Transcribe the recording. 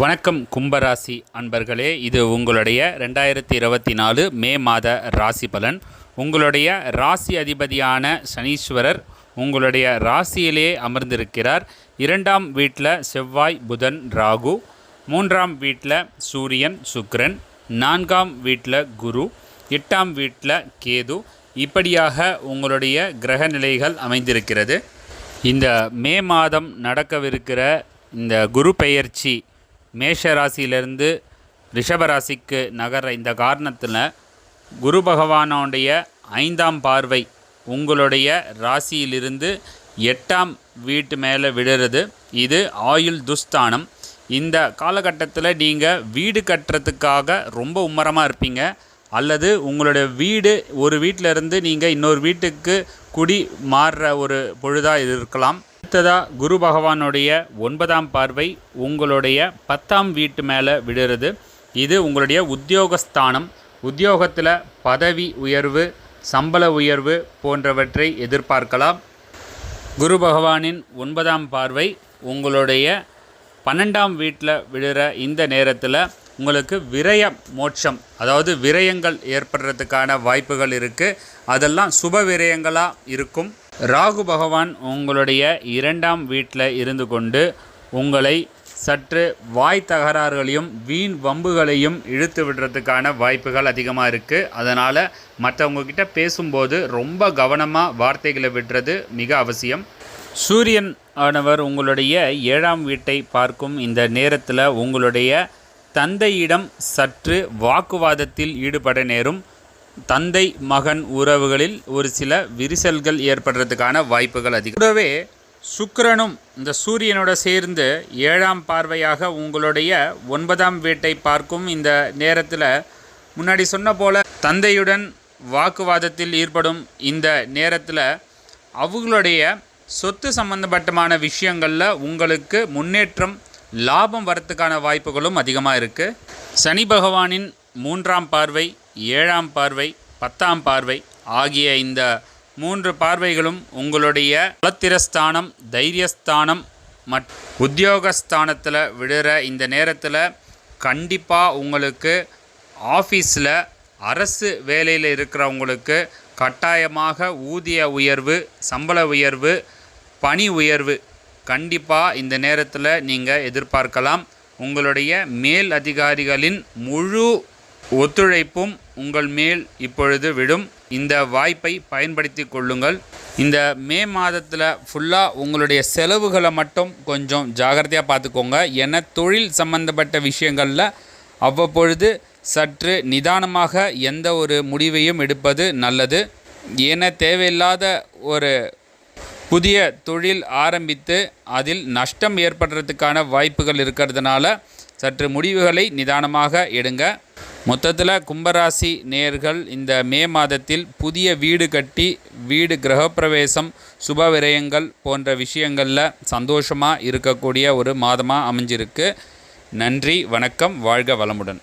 வணக்கம் கும்பராசி அன்பர்களே. இது உங்களுடைய ரெண்டாயிரத்தி இருபத்தி நாலு மே மாத ராசி பலன். உங்களுடைய ராசி அதிபதியான சனீஸ்வரர் உங்களுடைய ராசியிலே அமர்ந்திருக்கிறார். இரண்டாம் வீட்டில் செவ்வாய் புதன் ராகு. மூன்றாம் வீட்டில் சூரியன் சுக்ரன் நான்காம் வீட்டில் குரு. எட்டாம் வீட்டில் கேது. இப்படியாக உங்களுடைய கிரக நிலைகள் அமைந்திருக்கிறது. இந்த மே மாதம் நடக்கவிருக்கிற இந்த குரு பெயர்ச்சி மேஷ ராசியிலிருந்து ரிஷபராசிக்கு நகர இந்த காரணத்தில் குரு பகவானுடைய ஐந்தாம் பார்வை உங்களுடைய ராசியிலிருந்து எட்டாம் வீட்டு மேலே விழுறது. இது ஆயுள் துஸ்தானம். இந்த காலகட்டத்தில் நீங்கள் வீடு கட்டுறதுக்காக ரொம்ப உம்மரமாக இருப்பீங்க. அல்லது உங்களுடைய வீடு ஒரு வீட்டிலேருந்து நீங்கள் இன்னொரு வீட்டுக்கு குடி மாறுற ஒரு பொழுதாக இது இருக்கலாம். அடுத்ததாக குரு பகவானுடைய ஒன்பதாம் பார்வை உங்களுடைய பத்தாம் வீட்டு மேலே விடுறது இது உங்களுடைய உத்தியோகஸ்தானம். உத்தியோகத்தில் பதவி உயர்வு சம்பள உயர்வு போன்றவற்றை எதிர்பார்க்கலாம். குரு பகவானின் ஒன்பதாம் பார்வை உங்களுடைய பன்னெண்டாம் வீட்டில் விழுற இந்த நேரத்தில் உங்களுக்கு விரய மோட்சம் அதாவது விரயங்கள் ஏற்படுறதுக்கான வாய்ப்புகள் இருக்குது அதெல்லாம் சுப விரயங்களாக இருக்கும். ராகு பகவான் உங்களுடைய இரண்டாம் வீட்டில் இருந்து கொண்டு உங்களை சற்று வாய் தகராறுகளையும் வீண் வம்புகளையும் இழுத்து விடுறதுக்கான வாய்ப்புகள் அதிகமாக இருக்குது அதனால் மற்றவங்கக்கிட்ட பேசும்போது ரொம்ப கவனமாக வார்த்தைகளை விடுறது மிக அவசியம். சூரியன் ஆனவர் உங்களுடைய ஏழாம் வீட்டை பார்க்கும் இந்த நேரத்தில் உங்களுடைய தந்தையிடம் சற்று வாக்குவாதத்தில் ஈடுபட நேரும் தந்தை மகன் உறவுகளில் ஒரு சில விரிசல்கள் ஏற்படுறதுக்கான வாய்ப்புகள் அதிகம். கூடவே சுக்கரனும் இந்த சூரியனோட சேர்ந்து ஏழாம் பார்வையாக உங்களுடைய ஒன்பதாம் வீட்டை பார்க்கும் இந்த நேரத்தில் முன்னாடி சொன்ன போல தந்தையுடன் வாக்குவாதத்தில் ஈடுபடும் இந்த நேரத்தில் அவங்களுடைய சொத்து சம்பந்தப்பட்டமான விஷயங்களில் உங்களுக்கு முன்னேற்றம் லாபம் வரத்துக்கான வாய்ப்புகளும் அதிகமாக இருக்குது சனி பகவானின் மூன்றாம் பார்வை ஏழாம் பார்வை பத்தாம் பார்வை ஆகிய இந்த மூன்று பார்வைகளும் உங்களுடைய பலத்திரஸ்தானம் தைரியஸ்தானம் மட் உத்தியோகஸ்தானத்தில் விடுற இந்த நேரத்தில் கண்டிப்பாக உங்களுக்கு ஆஃபீஸில் அரசு வேலையில் இருக்கிறவங்களுக்கு கட்டாயமாக ஊதிய உயர்வு சம்பள உயர்வு பணி உயர்வு கண்டிப்பாக இந்த நேரத்தில் நீங்கள் எதிர்பார்க்கலாம். உங்களுடைய மேல் அதிகாரிகளின் முழு ஒத்துழைப்பும் உங்கள் மேல் இப்பொழுது விடும். இந்த வாய்ப்பை பயன்படுத்தி கொள்ளுங்கள். இந்த மே மாதத்தில் ஃபுல்லாக உங்களுடைய செலவுகளை மட்டும் கொஞ்சம் ஜாகிரதையாக பார்த்துக்கோங்க. ஏன்னா தொழில் சம்பந்தப்பட்ட விஷயங்களில் அவ்வப்பொழுது சற்று நிதானமாக எந்த ஒரு முடிவையும் எடுப்பது நல்லது. ஏன்னா தேவையில்லாத ஒரு புதிய தொழில் ஆரம்பித்து அதில் நஷ்டம் ஏற்படுறதுக்கான வாய்ப்புகள் இருக்கிறதுனால சற்று முடிவுகளை நிதானமாக எடுங்க. மொத்தத்தில் கும்பராசி நேர்கள் இந்த மே மாதத்தில் புதிய வீடு கட்டி வீடு கிரகப்பிரவேசம் சுப விரயங்கள் போன்ற விஷயங்களில் சந்தோஷமாக இருக்கக்கூடிய ஒரு மாதமாக அமைஞ்சிருக்கு. நன்றி வணக்கம் வாழ்க வளமுடன்.